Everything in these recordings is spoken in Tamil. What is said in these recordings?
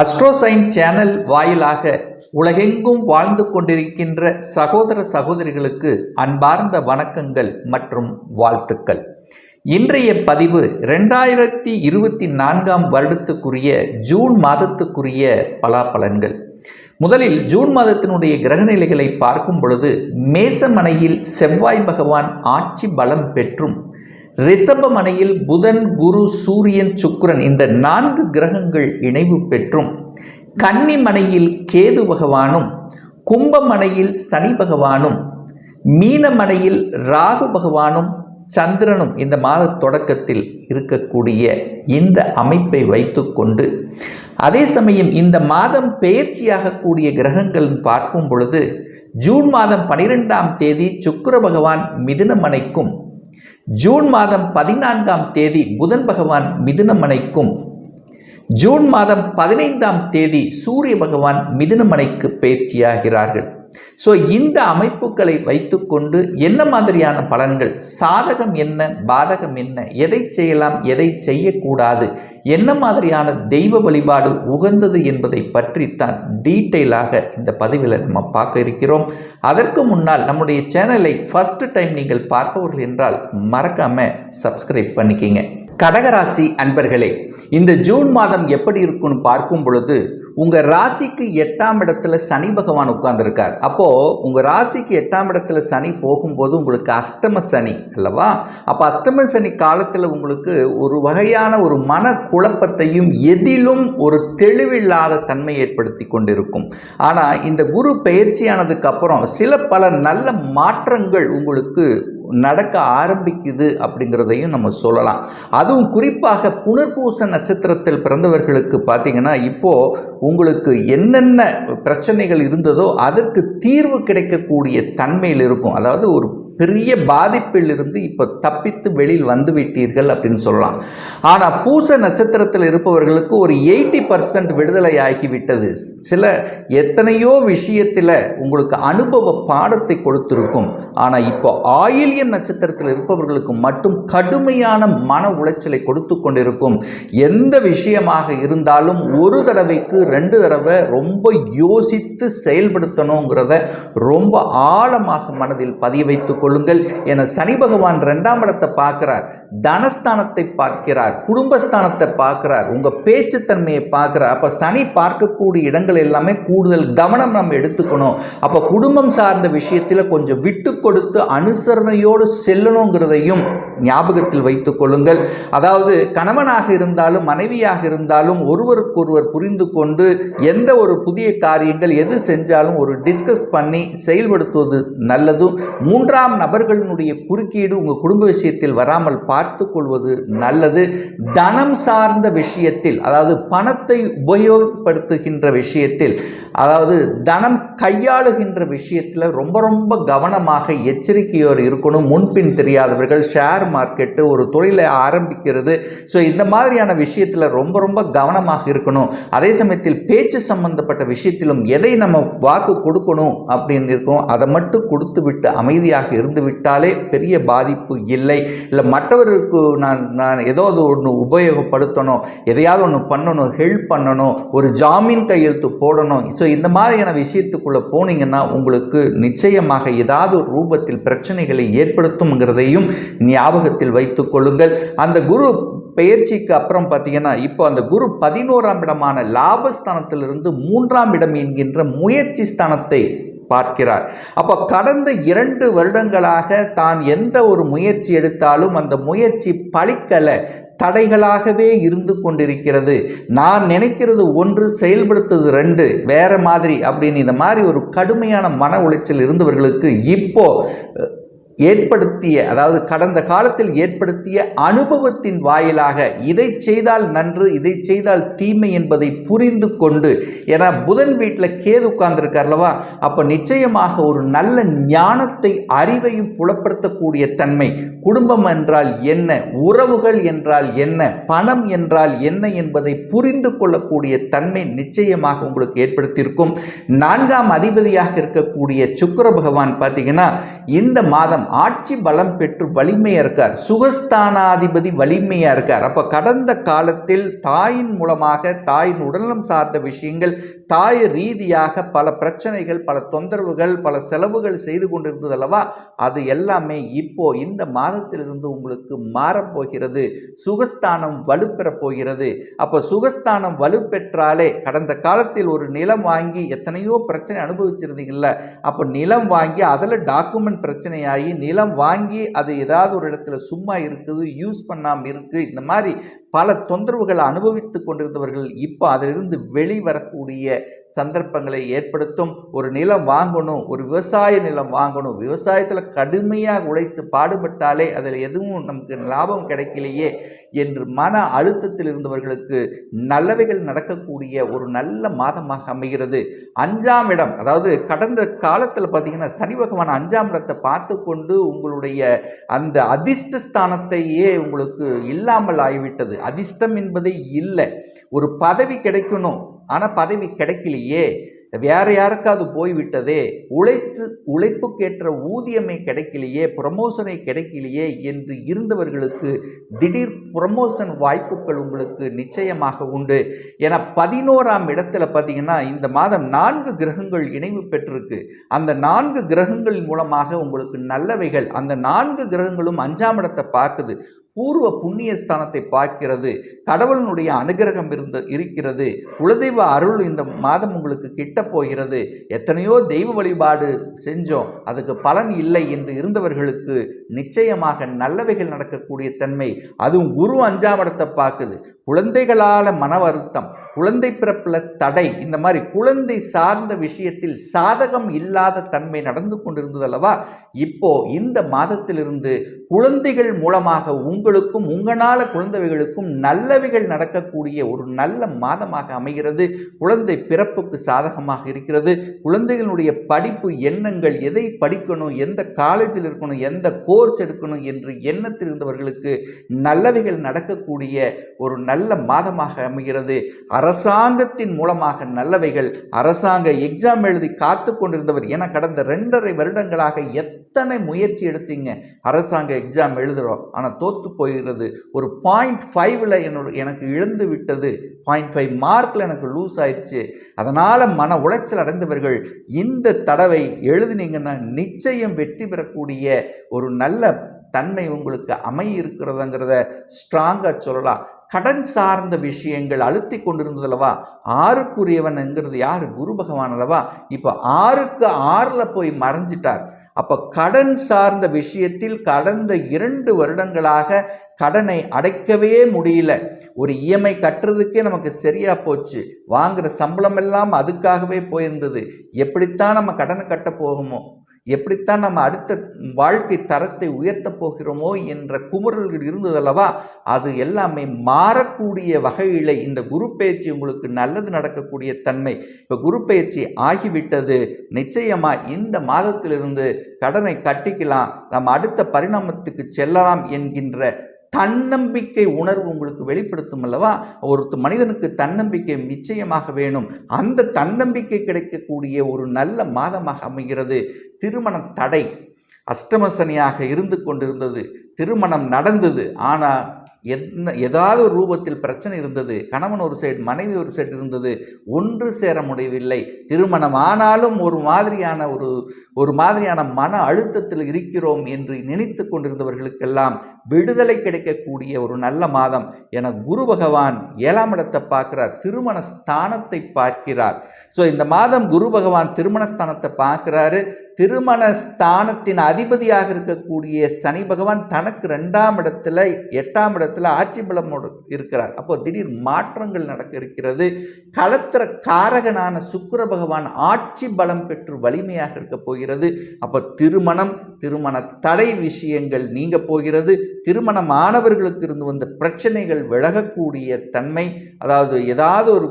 அஸ்ட்ரோசைன் சேனல் வாயிலாக உலகெங்கும் வாழ்ந்து கொண்டிருக்கின்ற சகோதர சகோதரிகளுக்கு அன்பார்ந்த வணக்கங்கள் மற்றும் வாழ்த்துக்கள். இன்றைய பதிவு ரெண்டாயிரத்தி இருபத்தி நான்காம் வருடத்துக்குரிய ஜூன் மாதத்துக்குரிய பலாபலன்கள் முதலில் ஜூன் மாதத்தினுடைய கிரகநிலைகளை பார்க்கும் பொழுது மேசமனையில் செவ்வாய் பகவான் ஆட்சி பலம் பெற்றும் ரிஷபமனையில் புதன் குரு சூரியன் சுக்ரன் இந்த நான்கு கிரகங்கள் இணைவு பெற்றும். கன்னிமனையில் கேது பகவானும் கும்பமனையில் சனி பகவானும் மீனமனையில் ராகு பகவானும் சந்திரனும் இந்த மாத தொடக்கத்தில் இருக்கக்கூடிய இந்த அமைப்பை வைத்துக்கொண்டு அதே சமயம் இந்த மாதம் பெயர்ச்சியாகக்கூடிய கிரகங்கள் பார்க்கும் பொழுது ஜூன் மாதம் பனிரெண்டாம் தேதி சுக்கர பகவான் மிதுனமனைக்கும் ஜூன் மாதம் பதினான்காம் தேதி புதன் பகவான் மிதுனமனைக்கும். ஜூன் மாதம் பதினைந்தாம் தேதி சூரிய பகவான் மிதுனமனைக்கு பயிற்சியாகிறார்கள். ஸோ இந்த அமைப்புகளை வைத்துக்கொண்டு என்ன மாதிரியான பலன்கள்? சாதகம் என்ன? பாதகம் என்ன? எதை செய்யலாம்? எதை செய்யக்கூடாது? என்ன மாதிரியான தெய்வ வழிபாடு உகந்தது என்பதை பற்றித்தான் டீட்டெயிலாக இந்த பதிவில் நம்ம பார்க்க இருக்கிறோம். அதற்கு முன்னால் நம்முடைய சேனலை ஃபஸ்ட்டு டைம் நீங்கள் பார்ப்பவர்கள் என்றால் மறக்காமல் சப்ஸ்கிரைப் பண்ணிக்கிங்க. கடகராசி அன்பர்களே இந்த ஜூன் மாதம் எப்படி இருக்குன்னு பார்க்கும் பொழுது உங்கள் ராசிக்கு எட்டாம் இடத்துல சனி பகவான் உட்கார்ந்துருக்கார். அப்போது உங்கள் ராசிக்கு எட்டாம் இடத்துல சனி போகும்போது உங்களுக்கு அஷ்டம சனி அல்லவா? அப்போ அஷ்டம சனி காலத்தில் உங்களுக்கு ஒரு வகையான ஒரு மன குழப்பத்தையும் எதிலும் ஒரு தெளிவில்லாத தன்மை ஏற்படுத்தி கொண்டிருக்கும். ஆனால் இந்த குரு பயிற்சியானதுக்கு அப்புறம் சில பல நல்ல மாற்றங்கள் உங்களுக்கு நடக்க ஆரம்பிக்குது அப்படிங்கிறதையும் நம்ம சொல்லலாம். அதுவும் குறிப்பாக புனர்பூச நட்சத்திரத்தில் பிறந்தவர்களுக்கு பார்த்தீங்கன்னா இப்போது உங்களுக்கு என்னென்ன பிரச்சனைகள் இருந்ததோ அதற்கு தீர்வு கிடைக்கக்கூடிய தன்மையில் இருக்கும். அதாவது ஒரு பெரிய பாதிப்பிலிருந்து இப்போ தப்பித்து வெளியில் வந்து விட்டீர்கள் அப்படின்னு சொல்லலாம். ஆனால் பூச நட்சத்திரத்தில் இருப்பவர்களுக்கு ஒரு எயிட்டி பர்சன்ட் விடுதலை ஆகிவிட்டது சில எத்தனையோ விஷயத்தில் உங்களுக்கு அனுபவ பாடத்தை கொடுத்துருக்கும். ஆனால் இப்போ ஆயிலியம் நட்சத்திரத்தில் இருப்பவர்களுக்கு மட்டும் கடுமையான மன உளைச்சலை கொடுத்து கொண்டிருக்கும். எந்த விஷயமாக இருந்தாலும் ஒரு தடவைக்கு ரெண்டு தடவை ரொம்ப யோசித்து செயல்படுத்தணுங்கிறத ரொம்ப ஆழமாக மனதில் பதிய வைத்துக் கொள்ளுங்கள் என சனி பகவான் ரெண்டாம் இடத்தை பார்க்கிறார். தனஸ்தானத்தை பார்க்கிறார். குடும்பஸ்தானத்தை பார்க்கிறார். உங்கள் பேச்சுத்தன்மையை பார்க்கிறார். அப்போ சனி பார்க்கக்கூடிய இடங்கள் எல்லாமே கூடுதல் கவனம் நம்ம எடுத்துக்கணும். அப்போ குடும்பம் சார்ந்த விஷயத்தில் கொஞ்சம் விட்டு கொடுத்து அனுசரணையோடு செல்லணுங்கிறதையும் ஞாபகத்தில் வைத்து கொள்ளுங்கள். அதாவது கணவனாக இருந்தாலும் மனைவியாக இருந்தாலும் ஒருவருக்கொருவர் புரிந்து கொண்டு எந்த ஒரு புதிய காரியங்கள் எது செஞ்சாலும் ஒரு டிஸ்கஸ் பண்ணி செயல்படுத்துவது நல்லதும் மூன்றாம் நபர்களினுடைய குறுக்கீடு உங்கள் குடும்ப விஷயத்தில் வராமல் பார்த்து கொள்வது நல்லது. தனம் சார்ந்த விஷயத்தில் அதாவது பணத்தை உபயோகப்படுத்துகின்ற விஷயத்தில் அதாவது தனம் கையாளுகின்ற விஷயத்தில் ரொம்ப ரொம்ப கவனமாக எச்சரிக்கையோடு இருக்கணும். முன்பின் தெரியாதவர்கள் ஷேர் மார்க்கெட்டு ஒரு தொழிலை ஆரம்பிக்கிறது. ஸோ இந்த மாதிரியான விஷயத்தில் ரொம்ப ரொம்ப கவனமாக இருக்கணும். அதே சமயத்தில் பேச்சு சம்பந்தப்பட்ட விஷயத்திலும் எதை நம்ம வாக்கு கொடுக்கணும் அப்படின்னு இருக்கோம் அதை மட்டும் கொடுத்து விட்டு அமைதியாக இருந்து விட்டாலே பெரிய பாதிப்பு இல்லை. இல்லை மற்றவருக்கு நான் நான் ஏதோ ஒன்று உபயோகப்படுத்தணும் எதையாவது ஒன்று பண்ணணும் ஹெல்ப் பண்ணணும் ஒரு ஜாமீன் கையெழுத்து போடணும். ஸோ இந்த மாதிரியான விஷயத்துக்குள்ளே போனீங்கன்னா உங்களுக்கு நிச்சயமாக ஏதாவது ஒரு ரூபத்தில் பிரச்சனைகளை ஏற்படுத்தும்ங்கிறதையும் ஞாபகத்தில் வைத்து கொள்ளுங்கள். அந்த குரு பெயர்ச்சிக்கு அப்புறம் பார்த்தீங்கன்னா இப்போ அந்த குரு பதினோராம் இடமான லாபஸ்தானத்திலிருந்து மூன்றாம் இடம் என்கின்ற முயற்சி ஸ்தானத்தை பார்க்கிறார். அப்போ கடந்த இரண்டு வருடங்களாக தான் எந்த ஒரு முயற்சி எடுத்தாலும் அந்த முயற்சி பழிக்கலை தடைகளாகவே இருந்து கொண்டிருக்கிறது. நான் நினைக்கிறது ஒன்று செயல்படுத்துவது ரெண்டு வேற மாதிரி அப்படின்னு இந்த மாதிரி ஒரு கடுமையான மன உளைச்சல் இருந்தவர்களுக்கு இப்போ ஏற்படுத்திய அதாவது கடந்த காலத்தில் ஏற்படுத்திய அனுபவத்தின் வாயிலாக இதை செய்தால் நன்று இதை செய்தால் தீமை என்பதை புரிந்து கொண்டு ஏன்னா புதன் வீட்டில் கேது உட்கார்ந்துருக்கார்லவா அப்போ நிச்சயமாக ஒரு நல்ல ஞானத்தை அறிவையும் புலப்படுத்தக்கூடிய தன்மை. குடும்பம் என்றால் என்ன? உறவுகள் என்றால் என்ன? பணம் என்றால் என்ன என்பதை புரிந்து கொள்ளக்கூடிய தன்மை நிச்சயமாக உங்களுக்கு ஏற்படுத்தியிருக்கும். நான்காம் அதிபதியாக இருக்கக்கூடிய சுக்கர பகவான் பார்த்தீங்கன்னா இந்த மாதம் ஆட்சி பலம் பெற்று வலிமையாக இருக்கார். சுகஸ்தானாதிபதி வலிமையாக இருக்கார். அப்போ கடந்த காலத்தில் தாயின் மூலமாக தாயின் உடல்நலம் சார்ந்த விஷயங்கள் தாய் ரீதியாக பல பிரச்சனைகள் பல தொந்தரவுகள் பல செலவுகள் செய்து கொண்டிருந்தது அல்லவா? அது எல்லாமே இப்போ இந்த மாதத்திலிருந்து உங்களுக்கு மாறப்போகிறது சுகஸ்தானம் வலுப்பெறப் போகிறது. அப்போ சுகஸ்தானம் வலுப்பெற்றாலே கடந்த காலத்தில் ஒரு நிலம் வாங்கி எத்தனையோ பிரச்சனை அனுபவிச்சிருந்தீங்கல்ல? அப்போ நிலம் வாங்கி அதில் டாக்குமெண்ட் பிரச்சனையாகி நிலம் வாங்கி அது ஏதாவது ஒரு இடத்துல சும்மா இருக்குது யூஸ் பண்ணாமல் இருக்குது இந்த மாதிரி பல தொந்தரவுகளை அனுபவித்து கொண்டிருந்தவர்கள் இப்போ அதிலிருந்து வெளிவரக்கூடிய சந்தர்ப்பங்களை ஏற்படுத்தும். ஒரு நிலம் வாங்கணும் ஒரு விவசாய நிலம் வாங்கணும் விவசாயத்தில் கடுமையாக உழைத்து பாடுபட்டாலே அதில் எதுவும் நமக்கு லாபம் கிடைக்கலையே என்று மன அழுத்தத்தில் இருந்தவர்களுக்கு நல்லவைகள் நடக்கக்கூடிய ஒரு நல்ல மாதமாக அமைகிறது. அஞ்சாம் இடம் அதாவது கடந்த காலத்தில் பார்த்தீங்கன்னா சனி பகவான் அஞ்சாம் இடத்தை பார்த்து கொண்டு உங்களுடைய அந்த அதிர்ஷ்ட ஸ்தானத்தையே உங்களுக்கு இல்லாமல் ஆகிவிட்டது. அதிர்ஷ்டம் என்பதே இல்லை. ஒரு பதவி கிடைக்கணும். ஆனால் பதவி கிடைக்கலையே. வேறு யாருக்காவது போய்விட்டதே. உழைத்து உழைப்புக்கேற்ற ஊதியமே கிடைக்கலையே. ப்ரமோஷனை கிடைக்கலையே என்று இருந்தவர்களுக்கு திடீர் ப்ரமோஷன் வாய்ப்புகள் உங்களுக்கு நிச்சயமாக உண்டு. ஏன்னா பதினோராம் இடத்துல பார்த்தீங்கன்னா இந்த மாதம் நான்கு கிரகங்கள் இணைவு பெற்றிருக்கு. அந்த நான்கு கிரகங்கள் மூலமாக உங்களுக்கு நல்லவைகள் அந்த நான்கு கிரகங்களும் அஞ்சாம் இடத்தை பார்க்குது. பூர்வ புண்ணிய ஸ்தானத்தை பார்க்கிறது. கடவுளினுடைய அனுகிரகம் இருந்த இருக்கிறது. குலதெய்வ அருள் இந்த மாதம் உங்களுக்கு கிட்ட போகிறது. எத்தனையோ தெய்வ வழிபாடு செஞ்சோம். அதுக்கு பலன் இல்லை என்று இருந்தவர்களுக்கு நிச்சயமாக நல்லவைகள் நடக்கக்கூடிய தன்மை. அதுவும் குரு அஞ்சாம் இடத்தை பார்க்குது. குழந்தைகளால் மன வருத்தம் குழந்தை பிறப்பில் தடை இந்த மாதிரி குழந்தை சார்ந்த விஷயத்தில் சாதகம் இல்லாத தன்மை நடந்து கொண்டிருந்தது அல்லவா? இப்போ இந்த மாதத்திலிருந்து குழந்தைகள் மூலமாக உங்களுக்கும் உங்களால் குழந்தைகளுக்கும் நல்லவைகள் நடக்கக்கூடிய ஒரு நல்ல மாதமாக அமைகிறது. குழந்தை பிறப்புக்கு சாதகமாக இருக்கிறது. குழந்தைகளுடைய படிப்பு எண்ணங்கள் எதை படிக்கணும் எந்த காலேஜில் இருக்கணும் எந்த கோர்ஸ் எடுக்கணும் என்று எண்ணத்தில் இருந்தவர்களுக்கு நல்லவைகள் நடக்கக்கூடிய ஒரு நல்ல மாதமாக அமைகிறது. அரசாங்கத்தின் மூலமாக நல்லவைகள் அரசாங்க எக்ஸாம் எழுதி காத்து கொண்டிருந்தவர் என கடந்த ரெண்டரை வருடங்களாக எத்தனை முயற்சி எடுத்தீங்க? அரசாங்க எக்ஸாம் எழுதுகிறோம் ஆனால் தோற்று போகிறது ஒரு பாயிண்ட் ஃபைவ்ல என்னோட எனக்கு இழந்து விட்டது. பாயிண்ட் ஃபைவ் மார்க்கில் எனக்கு லூஸ் ஆயிடுச்சு. அதனால் மன உளைச்சல் அடைந்தவர்கள் இந்த தடவை எழுதுனீங்கன்னா நிச்சயம் வெற்றி பெறக்கூடிய ஒரு நல்ல தன்மை உங்களுக்கு அமைய இருக்கிறதுங்கிறத ஸ்ட்ராங்காக சொல்லலாம். கடன் சார்ந்த விஷயங்கள் அழுத்தி கொண்டிருந்ததல்லவா? ஆறுக்குரியவன்ங்கிறது யார்? குரு பகவான் அல்லவா இப்போ ஆறுக்கு ஆறில் போய் மறைஞ்சிட்டார். அப்போ கடன் சார்ந்த விஷயத்தில் கடந்த இரண்டு வருடங்களாக கடனை அடைக்கவே முடியல. ஒரு இஎம்ஐ கட்டுறதுக்கே நமக்கு சரியாக போச்சு. வாங்குகிற சம்பளம் எல்லாம் அதுக்காகவே போயிருந்தது. எப்படித்தான் நம்ம கடனை கட்ட போகுமோ? எப்படித்தான் நம்ம அடுத்த வாழ்க்கை தரத்தை உயர்த்தப் போகிறோமோ? என்ற குமுறல்கள் இருந்ததல்லவா? அது எல்லாமே மா மாறக்கூடிய வகையில் இந்த குரு பயிற்சி உங்களுக்கு நல்லது நடக்கக்கூடிய தன்மை. இப்போ குரு பயிற்சி ஆகிவிட்டது. நிச்சயமாக இந்த மாதத்திலிருந்து கடனை கட்டிக்கலாம். நம்ம அடுத்த பரிணாமத்துக்கு செல்லலாம் என்கின்ற தன்னம்பிக்கை உணர்வு உங்களுக்கு வெளிப்படுத்தும் அல்லவா? ஒரு மனிதனுக்கு தன்னம்பிக்கை நிச்சயமாக வேணும். அந்த தன்னம்பிக்கை கிடைக்கக்கூடிய ஒரு நல்ல மாதமாக அமைகிறது. திருமண தடை. அஷ்டமசனியாக இருந்து கொண்டிருந்தது. திருமணம் நடந்தது. ஆனால் என்ன ஏதாவது ஒரு ரூபத்தில் பிரச்சனை இருந்தது கணவன் ஒரு சைடு மனைவி ஒரு சைடு இருந்தது ஒன்று சேர முடியவில்லை. திருமணம் ஆனாலும் ஒரு மாதிரியான ஒரு ஒரு மாதிரியான மன அழுத்தத்தில் இருக்கிறோம் என்று நினைத்து கொண்டிருந்தவர்களுக்கெல்லாம் விடுதலை கிடைக்கக்கூடிய ஒரு நல்ல மாதம் என குரு பகவான் ஏழாம் இடத்தை பார்க்கிறார் திருமண ஸ்தானத்தை பார்க்கிறார். ஸோ இந்த மாதம் குரு பகவான் திருமண ஸ்தானத்தை பார்க்கிறாரு. திருமண ஸ்தானத்தின் அதிபதியாக இருக்கக்கூடிய சனி பகவான் தனக்கு ரெண்டாம் இடத்துல எட்டாம் இடத்துல ஆட்சி பலமோடு இருக்கிறார். அப்போ திடீர் மாற்றங்கள் நடக்க இருக்கிறது. களத்திர காரகனான சுக்கர பகவான் ஆட்சி பலம் பெற்று வலிமையாக இருக்க போகிறது. அப்போ திருமணம் திருமண தடை விஷயங்கள் நீங்க போகிறது. திருமணம் ஆனவர்களுக்கு இருந்து வந்த பிரச்சனைகள் விலகக்கூடிய தன்மை அதாவது ஏதாவது ஒரு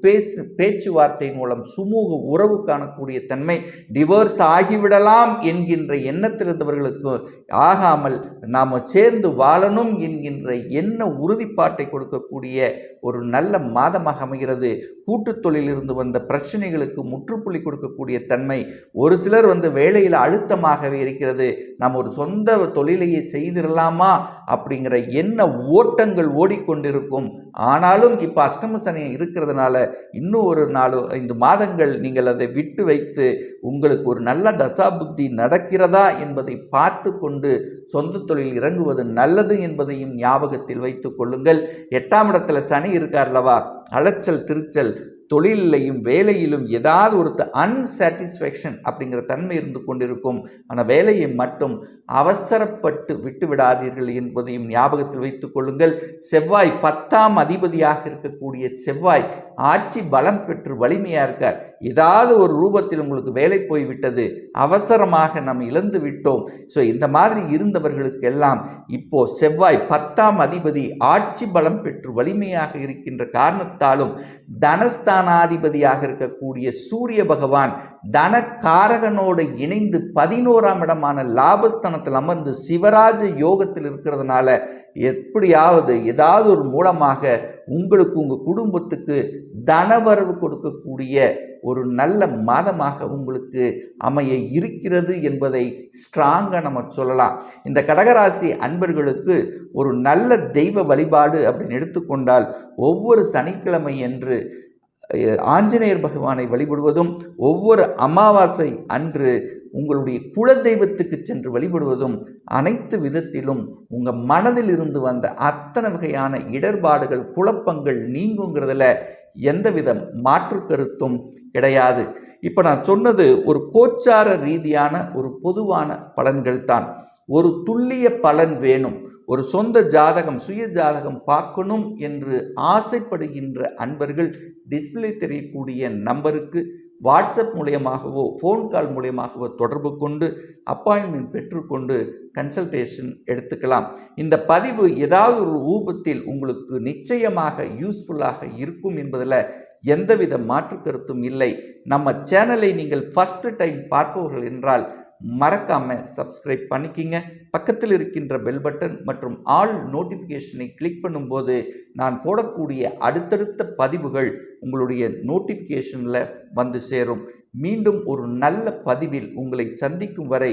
பேசு பேச்சுவார்த்தையின் மூலம் சுமூக உறவு காணக்கூடிய தன்மை டிவோர்ஸ் ஆகிவிடலாம் என்கின்ற எண்ணத்திலிருந்தவர்களுக்கு ஆகாமல் நாம் சேர்ந்து வாழணும் என்கின்ற எண்ண உறுதிப்பாட்டை கொடுக்கக்கூடிய ஒரு நல்ல மாதமாக அமைகிறது. கூட்டுத் தொழிலிருந்து வந்த பிரச்சனைகளுக்கு முற்றுப்புள்ளி கொடுக்கக்கூடிய தன்மை ஒரு சிலர் வந்து வேலையில் அழுத்தமாகவே இருக்கிறது. நாம் ஒரு சொந்த தொழிலையே செய்திடலாமா அப்படிங்கிற எண்ண ஓட்டங்கள் ஓடிக்கொண்டிருக்கும். ஆனாலும் இப்போ அஷ்டம சனி இருக்கிறதுனால இன்னும் ஒரு நாலு ஐந்து மாதங்கள் நீங்கள் அதை விட்டு வைத்து உங்களுக்கு ஒரு நல்ல தசாபுத்தி நடக்கிறதா என்பதை பார்த்து கொண்டு சொந்த தொழில் இறங்குவது நல்லது என்பதையும் ஞாபகத்தில் வைத்துக் கொள்ளுங்கள். எட்டாம் இடத்துல சனி இருக்கார்லவா அலைச்சல் திருச்சல் தொழிலையும் வேலையிலும் ஏதாவது ஒரு அன்சாட்டிஸ்ஃபேக்ஷன் அப்படிங்கிற தன்மை இருந்து கொண்டிருக்கும். ஆனால் வேலையை மட்டும் அவசரப்பட்டு விட்டுவிடாதீர்கள் என்பதையும் ஞாபகத்தில் வைத்துக் கொள்ளுங்கள். செவ்வாய் பத்தாம் அதிபதியாக இருக்கக்கூடிய செவ்வாய் ஆட்சி பலம் பெற்று வலிமையாக இருக்கார். ஏதாவது ஒரு ரூபத்தில் உங்களுக்கு வேலை போய்விட்டது. அவசரமாக நாம் இழந்து விட்டோம். ஸோ இந்த மாதிரி இருந்தவர்களுக்கெல்லாம் இப்போ செவ்வாய் பத்தாம் அதிபதி ஆட்சி பலம் பெற்று வலிமையாக இருக்கின்ற காரணத்தாலும் தனஸ்தான் தனஸ்தானாதிபதியாக இருக்கக்கூடிய சூரிய பகவான் தனக்காரகனோடு இணைந்து பதினோராம் இடமான லாபஸ்தானத்தில் அமர்ந்து சிவராஜ யோகத்தில் இருக்கிறதுனால எப்படியாவது ஏதாவது ஒரு மூலமாக உங்களுக்கு உங்கள் குடும்பத்துக்கு தனவரவு கொடுக்கக்கூடிய ஒரு நல்ல மாதமாக உங்களுக்கு அமைய இருக்கிறது என்பதை ஸ்ட்ராங்காக நம்ம சொல்லலாம். இந்த கடகராசி அன்பர்களுக்கு ஒரு நல்ல தெய்வ வழிபாடு அப்படின்னு எடுத்துக்கொண்டால் ஒவ்வொரு சனிக்கிழமை என்று ஆஞ்சநேயர் பகவானை வழிபடுவதும் ஒவ்வொரு அமாவாசை அன்று உங்களுடைய குல தெய்வத்துக்கு சென்று வழிபடுவதும் அனைத்து விதத்திலும் உங்கள் மனதில் இருந்து வந்த அத்தனை வகையான இடர்பாடுகள் குழப்பங்கள் நீங்குங்கிறதுல எந்தவித மாற்று கருத்தும் கிடையாது. இப்போ நான் சொன்னது ஒரு கோச்சார ரீதியான ஒரு பொதுவான பலன்கள் தான். ஒரு துல்லிய பலன் வேணும். ஒரு சொந்த ஜாதகம் சுய ஜாதகம் பார்க்கணும் என்று ஆசைப்படுகின்ற அன்பர்கள் டிஸ்பிளே தெரியக்கூடிய நம்பருக்கு வாட்ஸ்அப் மூலியமாகவோ ஃபோன் கால் மூலியமாகவோ தொடர்பு கொண்டு அப்பாயின்மெண்ட் பெற்றுக்கொண்டு கன்சல்டேஷன் எடுத்துக்கலாம். இந்த பதிவு ஏதாவது ஒரு ரூபத்தில் உங்களுக்கு நிச்சயமாக யூஸ்ஃபுல்லாக இருக்கும் என்பதில் எந்தவித மாற்று கருத்தும் இல்லை. நம்ம சேனலை நீங்கள் ஃபஸ்ட்டு டைம் பார்ப்பவர்கள் என்றால் மறக்காமல் சப்ஸ்கிரைப் பண்ணிக்கிங்க. பக்கத்தில் இருக்கின்ற பெல் பட்டன் மற்றும் ஆல் நோட்டிஃபிகேஷனை கிளிக் பண்ணும்போது நான் போடக்கூடிய அடுத்தடுத்த பதிவுகள் உங்களுடைய நோட்டிஃபிகேஷனில் வந்து சேரும். மீண்டும் ஒரு நல்ல பதிவில் உங்களை சந்திக்கும் வரை